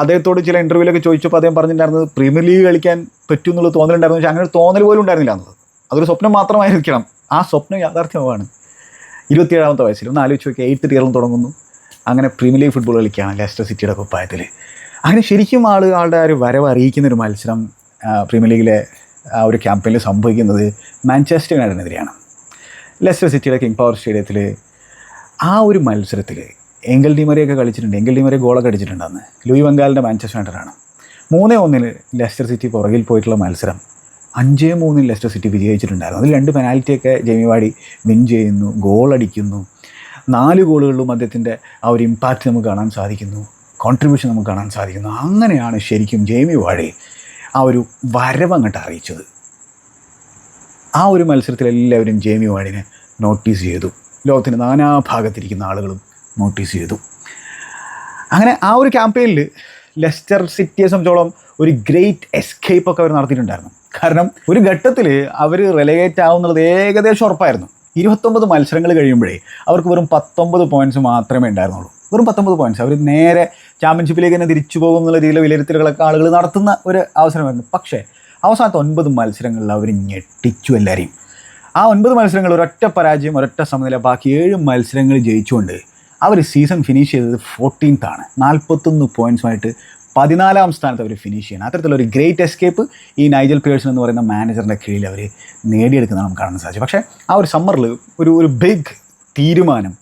അദ്ദേഹത്തോട് ചില ഇന്റർവ്യൂലൊക്കെ ചോദിച്ചപ്പോൾ അദ്ദേഹം പറഞ്ഞിട്ടുണ്ടായിരുന്നത് പ്രീമിയർ ലീഗ് കളിക്കാൻ പറ്റും എന്നുള്ളത് തോന്നലുണ്ടായിരുന്നു. പക്ഷേ അങ്ങനെ തോന്നൽ പോലും ഉണ്ടായിരുന്നില്ല എന്നുള്ളത്. അതൊരു സ്വപ്നം മാത്രമായിരിക്കണം. ആ സ്വപ്നം യാഥാർത്ഥ്യമാണ്. ഇരുപത്തിയേഴാമത്തെ വയസ്സിൽ ഒന്ന് ആലോചിച്ച് നോക്കി എയ്ത്ത് കേരളം തുടങ്ങുന്നു. അങ്ങനെ പ്രീമിയർ ലീഗ് ഫുട്ബോൾ കളിക്കുകയാണ് ലെസ്റ്റർ സിറ്റിയുടെ കുപ്പായത്തിൽ അങ്ങനെ ശരിക്കും ആൾ ആളുടെ ആ ഒരു വരവ് അറിയിക്കുന്ന ഒരു മത്സരം പ്രീമിയർ ലീഗിലെ ആ ഒരു ക്യാമ്പയിനിൽ സംഭവിക്കുന്നത് മാഞ്ചസ്റ്റർ യുണൈറ്റഡിനെതിരെയാണ്. ലെസ്റ്റർ സിറ്റിയുടെ കിങ് പവർ സ്റ്റേഡിയത്തിൽ ആ ഒരു മത്സരത്തിൽ എങ്കൽ ഡിമറിയൊക്കെ കളിച്ചിട്ടുണ്ട്. എങ്കൽ ഡിമറി ഗോളൊക്കെ അടിച്ചിട്ടുണ്ടെന്ന്. ലൂയി ബംഗാളിന്റെ മാഞ്ചസ്റ്റർ യുണൈറ്റഡാണ്. മൂന്നേ ഒന്നിന് ലെസ്റ്റർ സിറ്റി പുറകിൽ പോയിട്ടുള്ള മത്സരം. അഞ്ചേ മൂന്നിൽ ലെസ്റ്റർ സിറ്റി വിജയിച്ചിട്ടുണ്ടായിരുന്നു അതിൽ രണ്ട് പെനാൽറ്റിയൊക്കെ ജെമി വാടി വിൻ ചെയ്യുന്നു ഗോളടിക്കുന്നു നാല് ഗോളുകളിലും അദ്ദേഹത്തിന്റെ ആ ഒരു ഇമ്പാക്റ്റ് നമുക്ക് കാണാൻ സാധിക്കുന്നു. കോൺട്രിബ്യൂഷൻ നമുക്ക് കാണാൻ സാധിക്കുന്നു. അങ്ങനെയാണ് ശരിക്കും ജെയ്മി വാടി ആ ഒരു വരവ് അങ്ങോട്ട് അറിയിച്ചത്. ആ ഒരു മത്സരത്തിൽ എല്ലാവരും ജെയ്മി വാഡിനെ നോട്ടീസ് ചെയ്തു. ലോകത്തിന്റെ നാനാഭാഗത്തിരിക്കുന്ന ആളുകളും നോട്ടീസ് ചെയ്തു. അങ്ങനെ ആ ഒരു ക്യാമ്പയിനിൽ ലെസ്റ്റർ സിറ്റിയെ സംബന്ധിച്ചോളം ഒരു ഗ്രേറ്റ് എസ്കേപ്പ് ഒക്കെ അവർ നടത്തിയിട്ടുണ്ടായിരുന്നു. കാരണം ഒരു ഘട്ടത്തിൽ അവർ റെലഗേറ്റ് ആവുന്നുള്ളത് ഏകദേശം ഉറപ്പായിരുന്നു. ഇരുപത്തൊമ്പത് മത്സരങ്ങൾ കഴിയുമ്പോഴേ അവർക്ക് വെറും പത്തൊമ്പത് പോയിന്റ്സ് മാത്രമേ ഉണ്ടായിരുന്നുള്ളൂ. വെറും പത്തൊമ്പത് പോയിന്റ്സ് അവർ നേരെ ചാമ്പ്യൻഷിപ്പിലേക്ക് തന്നെ തിരിച്ചു പോകും എന്നുള്ള രീതിയിലെ വിലയിരുത്തലുകളൊക്കെ ആളുകൾ നടത്തുന്ന ഒരു അവസരമായിരുന്നു. പക്ഷേ അവസാനത്തെ ഒൻപത് മത്സരങ്ങളിൽ അവർ ഞെട്ടിച്ചു എല്ലാവരെയും ആ ഒൻപത് മത്സരങ്ങൾ ഒരൊറ്റ പരാജയം ഒരൊറ്റ സമനില ബാക്കി ഏഴ് മത്സരങ്ങൾ ജയിച്ചുകൊണ്ട് അവർ സീസൺ ഫിനിഷ് ചെയ്തത് ഫോർട്ടീൻത്താണ് നാൽപ്പത്തൊന്ന് പോയിന്റ്സുമായിട്ട് പതിനാലാം സ്ഥാനത്ത് അവർ ഫിനിഷ് ചെയ്യണം. അത്തരത്തിലൊരു ഗ്രേറ്റ് എസ്കേപ്പ് ഈ നൈജൽ പേഴ്സൺ എന്ന് പറയുന്ന മാനേജറിന്റെ കീഴിൽ അവർ നേടിയെടുക്കുന്നത് നമുക്ക് കാണാൻ സാധിച്ചു പക്ഷേ ആ ഒരു സമ്മറിൽ ഒരു ഒരു ബിഗ് തീരുമാനം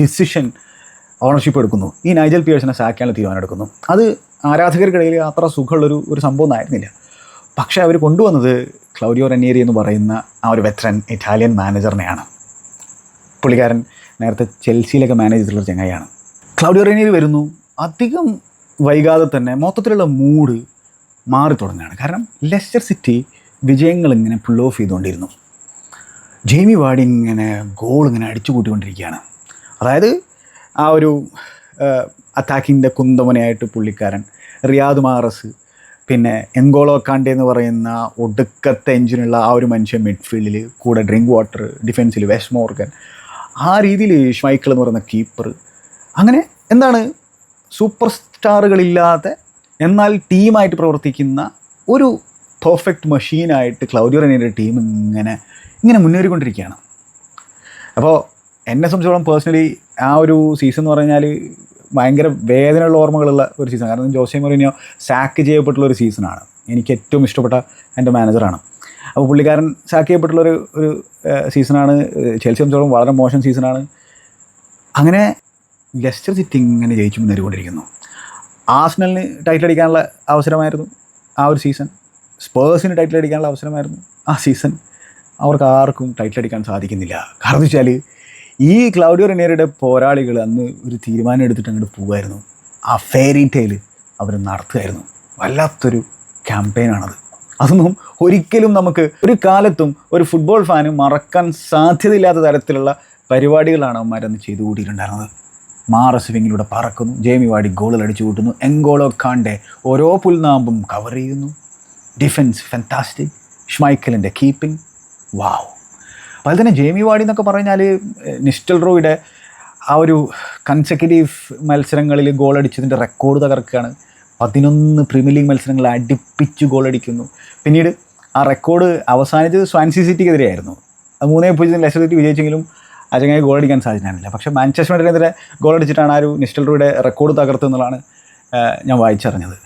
ഡിസിഷൻ ഓണർഷിപ്പ് എടുക്കുന്നു. ഈ നൈജൽ പിയേഴ്സിനെ സാക്കാനുള്ള തീരുമാനം എടുക്കുന്നു. അത് ആരാധകർക്കിടയിൽ അത്ര സുഖമുള്ളൊരു ഒരു സംഭവം ആയിരുന്നില്ല. പക്ഷേ അവർ കൊണ്ടുവന്നത് ക്ലൗഡിയോ റെനിയേരി എന്ന് പറയുന്ന ആ ഒരു വെറ്ററൻ ഇറ്റാലിയൻ മാനേജറിനെയാണ് പുള്ളിക്കാരൻ നേരത്തെ ചെൽസിയിലൊക്കെ മാനേജ് ചെയ്തിട്ടുള്ള ചങ്ങായിയാണ്. ക്ലൗഡിയോ റെനിയേരി വരുന്നു. അധികം വൈകാതെ തന്നെ മൊത്തത്തിലുള്ള മൂഡ് മാറി തുടങ്ങുകയാണ്. കാരണം ലെസ്റ്റർ സിറ്റി വിജയങ്ങൾ ഇങ്ങനെ പുൾ ഓഫ് ചെയ്തുകൊണ്ടിരുന്നു. ജെയ്മി വാഡി ഇങ്ങനെ ഗോൾ ഇങ്ങനെ അടിച്ചു കൂട്ടിക്കൊണ്ടിരിക്കുകയാണ് അതായത് ആ ഒരു അറ്റാക്കിന്റെ കുന്തമനയായിട്ട് പുള്ളിക്കാരൻ റിയാദ് മാറസ് പിന്നെ എങ്കോളോ കാണ്ടെ എന്ന് പറയുന്ന ഒടുക്കത്തെ എഞ്ചിനുള്ള ആ ഒരു മനുഷ്യൻ മിഡ്ഫീൽഡിൽ കൂടെ ഡ്രിങ്ക് വാട്ടർ ഡിഫൻസിൽ വെസ്റ്റ് മോർഗൻ ആ രീതിയിൽ ഷ്മൈക്കിൾ എന്ന് പറയുന്ന കീപ്പർ അങ്ങനെ എന്താണ് സൂപ്പർ സ്റ്റാറുകളില്ലാതെ എന്നാൽ ടീമായിട്ട് പ്രവർത്തിക്കുന്ന ഒരു പെർഫെക്റ്റ് മെഷീനായിട്ട് ക്ലൗഡിയോ റെനിയുടെ ടീം ഇങ്ങനെ ഇങ്ങനെ മുന്നേറിക്കൊണ്ടിരിക്കുകയാണ്. അപ്പോൾ എന്നെ സംബന്ധിച്ചോളം പേഴ്സണലി ആ ഒരു സീസൺ എന്ന് പറഞ്ഞാൽ ഭയങ്കര വേദനയുള്ള ഓർമ്മകളുള്ള ഒരു സീസൺ. കാരണം ജോസെ മൊറിനിയോ സാക്ക് ചെയ്യപ്പെട്ടുള്ള ഒരു സീസണാണ്. എനിക്ക് ഏറ്റവും ഇഷ്ടപ്പെട്ട എന്റെ മാനേജറാണ്. അപ്പോൾ പുള്ളിക്കാരൻ സാക്ക് ചെയ്യപ്പെട്ടുള്ള ഒരു ഒരു സീസണാണ്. ചെൽസി സംബന്ധിച്ചോളം വളരെ മോശം സീസണാണ്. അങ്ങനെ ലെസ്റ്റർ സിറ്റി ഇങ്ങനെ ജയിച്ചു നേടിക്കൊണ്ടിരിക്കുന്നു. ആസ്നലിന് ടൈറ്റിൽ അടിക്കാനുള്ള അവസരമായിരുന്നു ആ ഒരു സീസൺ സ്പേഴ്സിന് ടൈറ്റിൽ അടിക്കാനുള്ള അവസരമായിരുന്നു ആ സീസൺ അവർക്ക് ആർക്കും ടൈറ്റിൽ അടിക്കാൻ സാധിക്കുന്നില്ല. കാരണം വെച്ചാൽ ഈ ക്ലൗഡിയോ റെനിയറുടെ പോരാളികൾ അന്ന് ഒരു തീരുമാനം എടുത്തിട്ട് അങ്ങോട്ട് പോകുമായിരുന്നു ആ ഫെയറി ടെയിൽ അവർ നടത്തുമായിരുന്നു വല്ലാത്തൊരു ക്യാമ്പയിനാണത് അതൊന്നും ഒരിക്കലും നമുക്ക് ഒരു കാലത്തും ഒരു ഫുട്ബോൾ ഫാനും മറക്കാൻ സാധ്യതയില്ലാത്ത തരത്തിലുള്ള പരിപാടികളാണ് അവന്മാരന്ന് ചെയ്തു കൂട്ടിയിട്ടുണ്ടായിരുന്നത് മാറസ് വിങ്ങിലൂടെ പറക്കുന്നു. ജേമി വാടി ഗോളുകൾ അടിച്ചു കൂട്ടുന്നു. എങ്കോളോ കാണ്ടെ ഓരോ പുൽനാമ്പും കവർ ചെയ്യുന്നു. ഡിഫൻസ് ഫെന്റാസ്റ്റിക് ഷ്മൈക്കലിന്റെ കീപ്പിംഗ് വാവ് അതുപോലെ തന്നെ ജേമി വാടി എന്നൊക്കെ പറഞ്ഞാൽ നിസ്റ്റൽ റോയുടെ ആ ഒരു കൺസെക്യൂട്ടീവ് മത്സരങ്ങളിൽ ഗോളടിച്ചതിന്റെ റെക്കോർഡ് തകർക്കുകയാണ്. പതിനൊന്ന് പ്രീമിയർ ലീഗ് മത്സരങ്ങൾ അടുപ്പിച്ച് ഗോളടിക്കുന്നു പിന്നീട് ആ റെക്കോർഡ് അവസാനിച്ചത് സ്വാൻസി സിറ്റിക്കെതിരെയായിരുന്നു അത് മൂന്നേ പൂജ്യത്തിന് ലെസ്റ്റർ സിറ്റി വിജയിച്ചെങ്കിലും ആ ഗോൾ അടിക്കാൻ സാധിച്ചിരുന്നില്ല പക്ഷേ മാഞ്ചസ്റ്റർ യുണൈറ്റഡിനെതിരെ ഗോൾ അടിച്ചിട്ടാണ് ആ ഒരു നിസ്റ്റൽ റെക്കോർഡ് തകർത്തു എന്നുള്ളതാണ് ഞാൻ വായിച്ചറിഞ്ഞത്.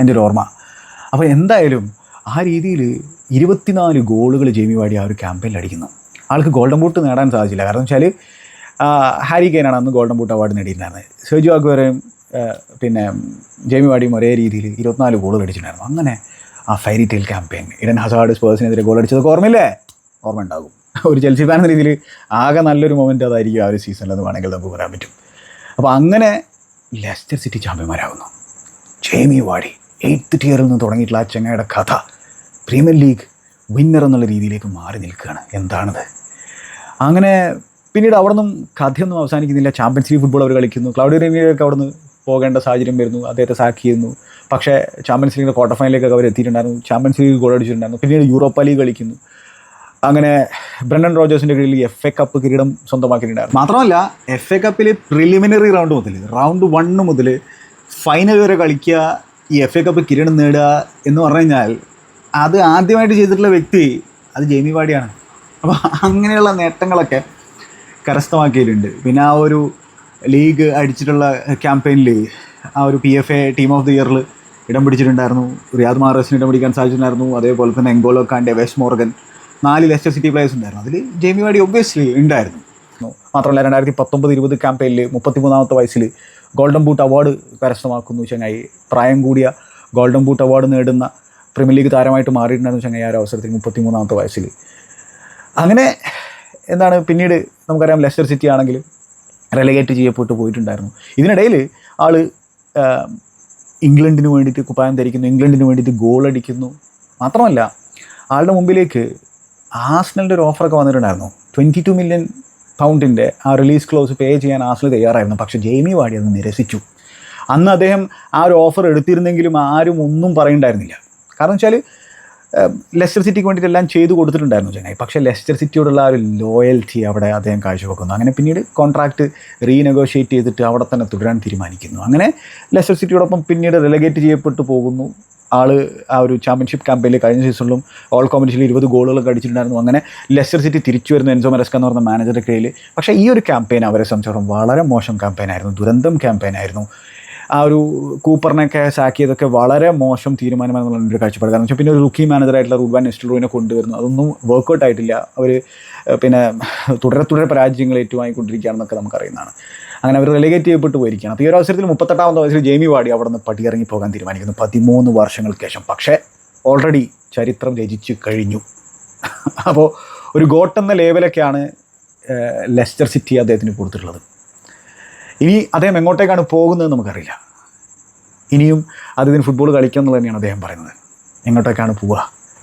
എന്റെ ഒരു ഓർമ്മ. അപ്പോൾ എന്തായാലും ആ രീതിയിൽ ഇരുപത്തിനാല് ഗോളുകൾ ജെമി വാടി ആ ഒരു ക്യാമ്പയിനിൽ അടിക്കുന്നു. ആൾക്ക് ഗോൾഡൻ ബൂട്ട് നേടാൻ സാധിച്ചില്ല. കാരണം വെച്ചാൽ ഹാരി കെയ്നാണ് അന്ന് ഗോൾഡൻ ബൂട്ട് അവാർഡ് നേടിയിട്ടുണ്ടായിരുന്നത് സെർജു അക്വരയും പിന്നെ ജെമി വാടിയും ഒരേ രീതിയിൽ ഇരുപത്തിനാല് ഗോളുകൾ അടിച്ചിട്ടുണ്ടായിരുന്നു. അങ്ങനെ ആ fairy tale campaign Eden Hazard സ്പേഴ്സിനെതിരെ goal അടിച്ചതൊക്കെ ഓർമ്മയില്ലേ? ഓർമ്മ ഉണ്ടാകും ഒരു ചെൽസി ഫാൻ എന്ന രീതിയിൽ ആകെ നല്ലൊരു മൊമെന്റ് അതായിരിക്കും ആ ഒരു സീസണിൽ എന്ന് വേണമെങ്കിൽ നമുക്ക് പറയാൻ പറ്റും. അപ്പോൾ അങ്ങനെ ലെസ്റ്റർ സിറ്റി ചാമ്പ്യന്മാരാകുന്നു ജേമി വാടി എയ്ത്ത് ടിയറിൽ നിന്ന് തുടങ്ങിയിട്ടുള്ള ആ ചെങ്ങയുടെ കഥ പ്രീമിയർ ലീഗ് വിന്നർ എന്നുള്ള രീതിയിലേക്ക് മാറി നിൽക്കുകയാണ്. എന്താണത്? അങ്ങനെ പിന്നീട് അവിടെ നിന്നും കഥയൊന്നും അവസാനിക്കുന്നില്ല. ചാമ്പ്യൻസ് ലീഗ് ഫുട്ബോൾ അവർ കളിക്കുന്നു. ക്ലൗഡി റേമിയൊക്കെ അവിടെ നിന്ന് പോകേണ്ട സാഹചര്യം വരുന്നു. അദ്ദേഹത്തെ സാക്കിയിരുന്നു പക്ഷേ ചാമ്പ്യൻസ് ലീഗിന്റെ ക്വാർട്ടർ ഫൈനലിലേക്കൊക്കെ അവർ എത്തിയിട്ടുണ്ടായിരുന്നു ചാമ്പ്യൻസ് ലീഗ് ഗോൾ അടിച്ചിട്ടുണ്ടായിരുന്നു. പിന്നീട് യൂറോപ്പ ലീഗ് കളിക്കുന്നു. അങ്ങനെ ബ്രണ്ടൻ റോജേഴ്സിന്റെ കീഴിൽ എഫ് എ കപ്പ് കിരീടം സ്വന്തമാക്കിയിട്ടുണ്ടായിരുന്നു. മാത്രമല്ല എഫ് എ കപ്പിൽ പ്രിലിമിനറി റൗണ്ട് മുതൽ റൗണ്ട് വണ്ണ് മുതൽ ഫൈനൽ വരെ കളിക്കുക ഈ എഫ് എ കപ്പ് കിരീടം നേടുക എന്ന് പറഞ്ഞു കഴിഞ്ഞാൽ അത് ആദ്യമായിട്ട് ചെയ്തിട്ടുള്ള വ്യക്തി അത് ജെയ്മി വാടിയാണ്. അപ്പോൾ അങ്ങനെയുള്ള നേട്ടങ്ങളൊക്കെ കരസ്ഥമാക്കിയിട്ടുണ്ട്. പിന്നെ ആ ഒരു ലീഗ് അടിച്ചിട്ടുള്ള ക്യാമ്പയിനിൽ ആ ഒരു P F A team of the ഇയറിൽ ഇടം പിടിച്ചിട്ടുണ്ടായിരുന്നു. റിയാദ് മാറസിന് ഇടം പിടിക്കാൻ സാധിച്ചിട്ടുണ്ടായിരുന്നു. അതേപോലെ തന്നെ എങ്കോലോ കാൻഡെ വെസ്റ്റ് മോർഗൻ നാല് ലെസ്റ്റർ സിറ്റി പ്ലേയേഴ്സ് ഉണ്ടായിരുന്നു. അതിൽ ജെയിമി വാടി ഒബ്വിയസ്ലി ഉണ്ടായിരുന്നു. മാത്രമല്ല രണ്ടായിരത്തി പത്തൊമ്പത് ഇരുപത് ക്യാമ്പയിനിൽ മുപ്പത്തിമൂന്നാമത്തെ വയസ്സിൽ ഗോൾഡൻ ബൂട്ട് അവാർഡ് കരസ്ഥമാക്കുന്നു ചങ്ങായി. പ്രായം കൂടിയ ഗോൾഡൻ ബൂട്ട് അവാർഡ് നേടുന്ന പ്രീമിയർ ലീഗ് താരമായിട്ട് മാറിയിട്ടുണ്ടായിരുന്നു ചങ്ങായി ആ ഒരു അവസരത്തിൽ മുപ്പത്തിമൂന്നാമത്തെ വയസ്സിൽ അങ്ങനെ എന്താണ് പിന്നീട് നമുക്കറിയാം ലെസ്റ്റർ സിറ്റി ആണെങ്കിൽ റെലഗേറ്റ് ചെയ്യപ്പെട്ട് പോയിട്ടുണ്ടായിരുന്നു. ഇതിനിടയിൽ ആൾ ഇംഗ്ലണ്ടിന് വേണ്ടിയിട്ട് കുപ്പായം ധരിക്കുന്നു ഇംഗ്ലണ്ടിന് വേണ്ടിയിട്ട് ഗോൾ അടിക്കുന്നു. മാത്രമല്ല ആളുടെ മുമ്പിലേക്ക് ആസ്നലിന്റെ ഒരു ഓഫറൊക്കെ വന്നിട്ടുണ്ടായിരുന്നു. ട്വന്റി ടു മില്യൺ പൗണ്ടിന്റെ ആ റിലീസ് ക്ലോസ് പേ ചെയ്യാൻ ആസ്നൽ തയ്യാറായിരുന്നു. പക്ഷേ ജെയ്മി വാടി അത് നിരസിച്ചു. അന്ന് അദ്ദേഹം ആ ഒരു ഓഫർ എടുത്തിരുന്നെങ്കിലും ആരും ഒന്നും പറയുണ്ടായിരുന്നില്ല. കാരണം വെച്ചാൽ ലെസ്റ്റർ സിറ്റിക്ക് വേണ്ടിയിട്ട് എല്ലാം ചെയ്തു കൊടുത്തിട്ടുണ്ടായിരുന്നു ചെന്നൈ. പക്ഷേ ലെസ്റ്റർ സിറ്റിയോടുള്ള ആ ഒരു ലോയൽറ്റി അവിടെ അദ്ദേഹം കാഴ്ചവെക്കുന്നു. അങ്ങനെ പിന്നീട് കോൺട്രാക്റ്റ് റീനെഗോഷിയേറ്റ് ചെയ്തിട്ട് അവിടെ തന്നെ തുടരാൻ തീരുമാനിക്കുന്നു. അങ്ങനെ ലെസ്റ്റർ സിറ്റിയോടൊപ്പം പിന്നീട് റിലഗേറ്റ് ചെയ്യപ്പെട്ടു പോകുന്നു. ആൾ ആ ഒരു ചാമ്പ്യൻഷിപ്പ് ക്യാമ്പയിനിൽ കഴിഞ്ഞ സീസണിലും ഓൾ കോമ്പറ്റീഷനിൽ ഇരുപത് ഗോളുകളൊക്കെ അടിച്ചിട്ടുണ്ടായിരുന്നു. അങ്ങനെ ലെസ്റ്റർ സിറ്റി തിരിച്ചു വരുന്ന എൻസോ മെറസ്ക എന്ന് പറഞ്ഞ മാനേജറുടെ കീഴിൽ പക്ഷേ ഈ ഒരു ക്യാമ്പയിൻ അവരെ സംബന്ധിച്ചിടത്തോളം വളരെ മോശം ക്യാമ്പയിനായിരുന്നു ദുരന്തം ക്യാമ്പയിനായിരുന്നു ആ ഒരു കൂപ്പറിനൊക്കെ സാക്ക് ചെയ്തൊക്കെ വളരെ മോശം തീരുമാനമാണെന്നുള്ള എന്റെ ഒരു കാഴ്ചപ്പാട്. കാരണം വെച്ചാൽ പിന്നെ ഒരു റുക്കി മാനേജറായിട്ടുള്ള റുഡ്വാൻ നെസ്റ്റ്ലൂവിനെ കൊണ്ടുവരുന്നു അതൊന്നും വർക്കൗട്ട് ആയിട്ടില്ല. അവർ പിന്നെ തുടരെ തുടരെ പരാജയങ്ങൾ ഏറ്റുവാങ്ങിക്കൊണ്ടിരിക്കുകയാണെന്നൊക്കെ നമുക്കറിയുന്നതാണ്. അങ്ങനെ അവർ റിലേഗേറ്റ് ചെയ്യപ്പെട്ട് പോയിരിക്കുകയാണ്. അപ്പോൾ ഈ ഒരു അവസരത്തിൽ മുപ്പത്തെട്ടാമത്തെ വയസ്സിൽ ജെയ്മി വാടി അവിടെ നിന്ന് പടിയിറങ്ങി പോകാൻ തീരുമാനിക്കുന്നു. പതിമൂന്ന് വർഷങ്ങൾക്ക് ശേഷം. പക്ഷേ ഓൾറെഡി ചരിത്രം രചിച്ചു കഴിഞ്ഞു. അപ്പോൾ ഒരു ഗോട്ട് എന്ന ലെസ്റ്റർ സിറ്റി അദ്ദേഹത്തിന് കൊടുത്തിട്ടുള്ളത്. ഇനി അദ്ദേഹം എങ്ങോട്ടേക്കാണ് പോകുന്നത് നമുക്കറിയില്ല. ഇനിയും അദ്ദേഹത്തിന് ഫുട്ബോൾ കളിക്കുക എന്നുള്ളത് തന്നെയാണ് അദ്ദേഹം പറയുന്നത്. എങ്ങോട്ടേക്കാണ് പോവുക?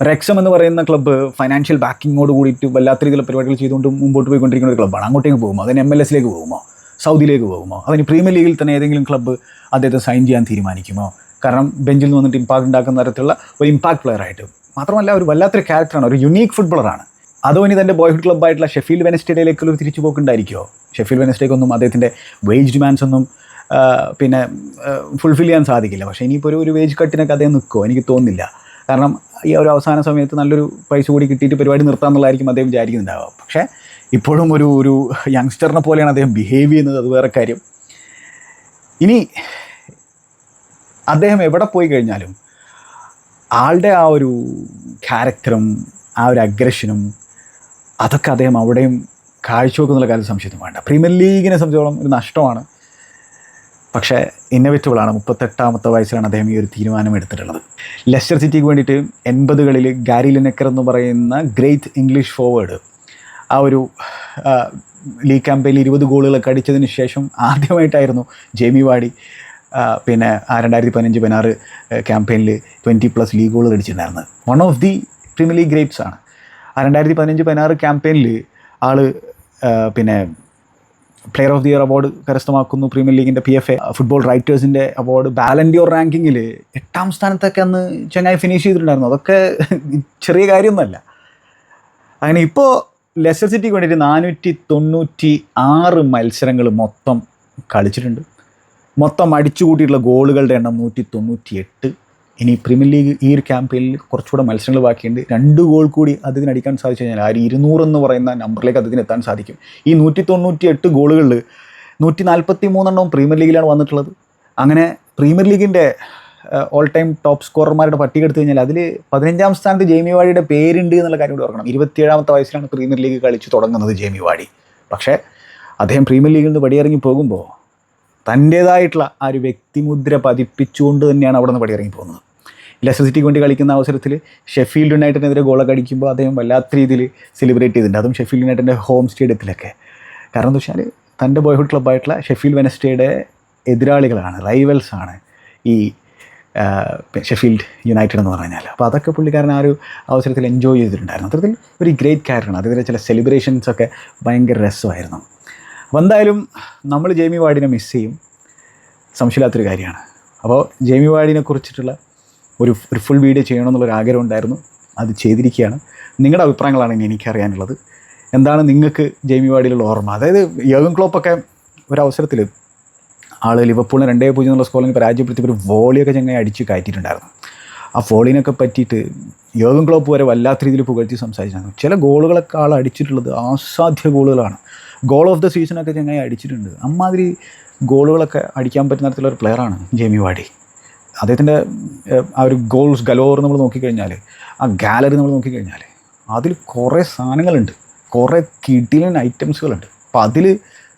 റെക്സം എന്ന് പറയുന്ന ക്ലബ്ബ് ഫൈനാൻഷ്യൽ ബാക്കിങ്ങോട് കൂടിയിട്ട് വല്ലാത്ത രീതിയിലുള്ള പരിപാടികൾ ചെയ്തുകൊണ്ട് മുമ്പോട്ട് പോയിക്കൊണ്ടിരിക്കുന്ന ഒരു ക്ലബ്ബാണ് അങ്ങോട്ടേക്ക് പോകുമോ? അതിന് എം എൽ എസിലേക്ക് പോകുമോ? സൗദിയിലേക്ക് പോകുമോ? അതിന് പ്രീമിയർ ലീഗിൽ തന്നെ ഏതെങ്കിലും ക്ലബ്ബ് അദ്ദേഹത്തെ സൈൻ ചെയ്യാൻ തീരുമാനിക്കുമോ? കാരണം ബെഞ്ചിൽ നിന്ന് വന്നിട്ട് ഇമ്പാക്ട് ഉണ്ടാക്കുന്ന തരത്തിലുള്ള ഒരു ഇമ്പാക്ട് പ്ലെയർ ആയിട്ട് മാത്രമല്ല ഒരു വല്ലാത്തൊരു ക്യാരക്ടറാണ് ഒരു യുണീക്ക് ഫുട്ബോളറാണ് അതോ ഇനി തന്റെ ബോയ്ഹുഡ് ക്ലബ്ബായിട്ടുള്ള ഷെഫീൽഡ് വെനസ്ഡേയിലേക്കുള്ള ഒരു തിരിച്ചു പോക്കുണ്ടായിരിക്കുമോ ഷെഫീൽഡ് വെനസ്ഡേക്കൊന്നും അദ്ദേഹത്തിന്റെ വേജ് ഡിമാൻഡ്സ് ഒന്നും പിന്നെ ഫുൾഫിൽ ചെയ്യാൻ സാധിക്കില്ല. പക്ഷേ ഇനിയിപ്പോൾ ഒരു വേജ് കട്ടിനൊക്കെ അദ്ദേഹം നിൽക്കുമോ എനിക്ക് തോന്നുന്നില്ല. കാരണം ഈ ഒരു അവസാന സമയത്ത് നല്ലൊരു പൈസ കൂടി കിട്ടിയിട്ട് പരിപാടി നിർത്താമെന്നുള്ളതായിരിക്കും അദ്ദേഹം വിചാരിക്കുന്നുണ്ടാവുക. പക്ഷേ ഇപ്പോഴും ഒരു ഒരു യങ്സ്റ്ററിനെ പോലെയാണ് അദ്ദേഹം ബിഹേവ് ചെയ്യുന്നത്. അത് വേറെ കാര്യം. ഇനി അദ്ദേഹം എവിടെ പോയി കഴിഞ്ഞാലും ആളുടെ ആ ഒരു ക്യാരക്ടറും ആ ഒരു അഗ്രഷനും അതൊക്കെ അദ്ദേഹം അവിടെയും കാഴ്ചവെക്കുന്നുള്ള കാര്യം സംശയം വേണ്ട. പ്രീമിയർ ലീഗിനെ സംബന്ധിച്ചോളം ഒരു നഷ്ടമാണ്. പക്ഷേ ഇന്നവേറ്റബിൾ ആണ്. മുപ്പത്തെട്ടാമത്തെ വയസ്സിലാണ് അദ്ദേഹം ഈ ഒരു തീരുമാനം എടുത്തിട്ടുള്ളത്. ലെസ്റ്റർ സിറ്റിക്ക് വേണ്ടിയിട്ട് എൺപതുകളിൽ ഗാരി ലിനക്കർ എന്ന് പറയുന്ന ഗ്രേറ്റ് ഇംഗ്ലീഷ് ഫോർവേഡ് ആ ഒരു ലീഗ് ക്യാമ്പയിൽ ഇരുപത് ഗോളുകളൊക്കെ അടിച്ചതിന് ശേഷം ആദ്യമായിട്ടായിരുന്നു ജേമി വാടി പിന്നെ ആ രണ്ടായിരത്തി പതിനഞ്ച് പതിനാറ് ക്യാമ്പയിനിൽ ട്വന്റി പ്ലസ് ലീഗ് ഗോളുകൾ അടിച്ചിട്ടുണ്ടായിരുന്നത്. One of the premier league greats ആണ്. ആ രണ്ടായിരത്തി പതിനഞ്ച് പതിനാറ് ക്യാമ്പയിനിൽ ആൾ പിന്നെ player of the year award കരസ്ഥമാക്കുന്നു premier ലീഗിന്റെ പി എഫ് എ ഫുട്ബോൾ റൈറ്റേഴ്സിന്റെ അവാർഡ് ബാലൻഡിയോർ റാങ്കിങ്ങിൽ എട്ടാം സ്ഥാനത്തൊക്കെ അന്ന് ചെങ്ങായി ഫിനിഷ് ചെയ്തിട്ടുണ്ടായിരുന്നു. അതൊക്കെ ചെറിയ കാര്യമൊന്നുമല്ല. അങ്ങനെ ഇപ്പോൾ ലെസ്റ്റർ സിറ്റിക്ക് വേണ്ടിയിട്ട് നാനൂറ്റി തൊണ്ണൂറ്റി ആറ് മത്സരങ്ങൾ മൊത്തം കളിച്ചിട്ടുണ്ട്. മൊത്തം അടിച്ചു കൂട്ടിയിട്ടുള്ള ഗോളുകളുടെ എണ്ണം നൂറ്റി തൊണ്ണൂറ്റി എട്ട് ഇനി പ്രീമിയർ ലീഗ് ഈ ഒരു ക്യാമ്പയിനിൽ കുറച്ചുകൂടെ മത്സരങ്ങൾ ബാക്കിയുണ്ട്. രണ്ട് ഗോൾ കൂടി അദ്ദേഹത്തിന് അടിക്കാൻ സാധിച്ചു കഴിഞ്ഞാൽ ആ ഒരു ഇരുന്നൂറ് എന്ന് പറയുന്ന നമ്പറിലേക്ക് അദ്ദേഹത്തിന് എത്താൻ സാധിക്കും. ഈ നൂറ്റി തൊണ്ണൂറ്റി എട്ട് ഗോളുകളിൽ നൂറ്റി നാൽപ്പത്തി മൂന്നെണ്ണവും പ്രീമിയർ ലീഗിലാണ് വന്നിട്ടുള്ളത്. അങ്ങനെ പ്രീമിയർ ലീഗിന്റെ ഓൾ ടൈം ടോപ്പ് സ്കോറർമാരുടെ പട്ടിക എടുത്തു കഴിഞ്ഞാൽ അതിൽ പതിനഞ്ചാം സ്ഥാനത്ത് ജെയ്മി വാടിയുടെ പേരുണ്ട് എന്നുള്ള കാര്യം കൂടി ഓർക്കണം. ഇരുപത്തിയേഴാമത്തെ വയസ്സിലാണ് പ്രീമിയർ ലീഗ് കളിച്ച് തുടങ്ങുന്നത് ജെയ്മി വാടി പക്ഷേ അദ്ദേഹം പ്രീമിയർ ലീഗിൽ നിന്ന് പടിയിറങ്ങി പോകുമ്പോൾ തന്റേതായിട്ടുള്ള ആ ഒരു വ്യക്തിമുദ്ര പതിപ്പിച്ചുകൊണ്ട് തന്നെയാണ് അവിടെ നിന്ന് പടിയിറങ്ങി പോകുന്നത്. ലെസ്റ്റർ സിറ്റിക്ക് വേണ്ടി കളിക്കുന്ന അവസരത്തിൽ ഷെഫീൽഡ് യുണൈറ്റഡിനെതിരെ ഗോളൊക്കെ അടിക്കുമ്പോൾ അദ്ദേഹം വല്ലാത്ത രീതിയിൽ സെലിബ്രേറ്റ് ചെയ്തിട്ടുണ്ട്. അതും ഷെഫീൽഡ് യുണൈറ്റഡിന്റെ ഹോം സ്റ്റേഡിയത്തിലൊക്കെ കാരണം എന്താ വെച്ചാൽ തന്റെ ബോയ്ഹുഡ് ക്ലബ്ബായിട്ടുള്ള ഷെഫീൽഡ് വെനസ്റ്റേയുടെ എതിരാളികളാണ് റൈവൽസാണ് ഈ ഷെഫീൽഡ് യുണൈറ്റഡ് എന്ന് പറഞ്ഞാൽ അപ്പോൾ അതൊക്കെ പുള്ളിക്കാരൻ ആ ഒരു അവസരത്തിൽ എൻജോയ് ചെയ്തിട്ടുണ്ടായിരുന്നു. അത്തരത്തിൽ ഒരു ഗ്രേറ്റ് ക്യാരക്ടറാണ് അതിന്റെ ചില സെലിബ്രേഷൻസ് ഒക്കെ ഭയങ്കര രസമായിരുന്നു. അപ്പോൾ എന്തായാലും നമ്മൾ ജെയ്മി വാർഡിനെ മിസ് ചെയ്യും. സംശയമില്ലാത്തൊരു കാര്യമാണ്. അപ്പോൾ ജെയ്മി വാർഡിനെ കുറിച്ചിട്ടുള്ള ഒരു ഒരു ഫുൾ വീഡിയോ ചെയ്യണമെന്നുള്ളൊരു ആഗ്രഹം ഉണ്ടായിരുന്നു. അത് ചെയ്തിരിക്കുകയാണ്. നിങ്ങളുടെ അഭിപ്രായങ്ങളാണ് ഇനി എനിക്കറിയാനുള്ളത് എന്താണ് നിങ്ങൾക്ക് ജെയ്മി വാഡിയിലുള്ള ഓർമ്മ? അതായത് യോഗൻ ക്ലോപ്പൊക്കെ ഒരവസരത്തിൽ ആൾ ലിവർപൂളിനെ രണ്ടേ പൂജ്യം എന്നുള്ള സ്കോറിൽ പരാജയപ്പെടുത്തി ഒരു വോളിയൊക്കെ ചങ്ങായി അടിച്ച് കയറ്റിയിട്ടുണ്ടായിരുന്നു. ആ വോളിനൊക്കെ പറ്റിയിട്ട് യോഗൻ ക്ലോപ്പ് വരെ വല്ലാത്ത രീതിയിൽ പുകഴ്ത്തി സംസാരിച്ചിരുന്നു ചില ഗോളുകളൊക്കെ ആൾ അടിച്ചിട്ടുള്ളത് അസാധ്യ ഗോളുകളാണ്. ഗോൾ ഓഫ് ദ സീസണൊക്കെ ചങ്ങായി അടിച്ചിട്ടുണ്ട്. അമ്മാതിരി ഗോളുകളൊക്കെ അടിക്കാൻ പറ്റുന്ന തരത്തിലുള്ള ഒരു പ്ലെയറാണ് ജെയ്മി വാഡി അദ്ദേഹത്തിന്റെ ആ ഒരു ഗോൾസ് ഗലോർ നമ്മൾ നോക്കിക്കഴിഞ്ഞാൽ ആ ഗാലറി നമ്മൾ നോക്കിക്കഴിഞ്ഞാൽ അതിൽ കുറേ സാധനങ്ങളുണ്ട്. കുറേ കിടിലൻ ഐറ്റംസുകളുണ്ട്. അപ്പോൾ അതിൽ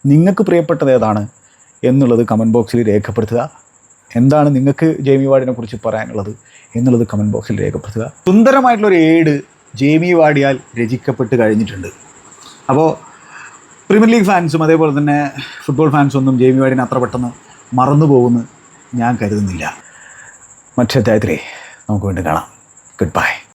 നിങ്ങൾക്ക് പ്രിയപ്പെട്ടത് ഏതാണ് എന്നുള്ളത് കമന്റ് ബോക്സിൽ രേഖപ്പെടുത്തുക. എന്താണ് നിങ്ങൾക്ക് ജേമി വാർഡിനെ കുറിച്ച് പറയാനുള്ളത് എന്നുള്ളത് കമന്റ് ബോക്സിൽ രേഖപ്പെടുത്തുക. സുന്ദരമായിട്ടുള്ളൊരു ഏഡ് ജേമി വാഡിയാൽ രചിക്കപ്പെട്ട് കഴിഞ്ഞിട്ടുണ്ട്. അപ്പോൾ പ്രീമിയർ ലീഗ് ഫാൻസും അതേപോലെ തന്നെ ഫുട്ബോൾ ഫാൻസൊന്നും ജേമി വാർഡിനെ അത്ര പെട്ടെന്ന് മറന്നു പോകുമെന്ന് ഞാൻ കരുതുന്നില്ല. മറ്റേ അധ്യായത്തിലേ നമുക്ക് വീണ്ടും കാണാം. Good bye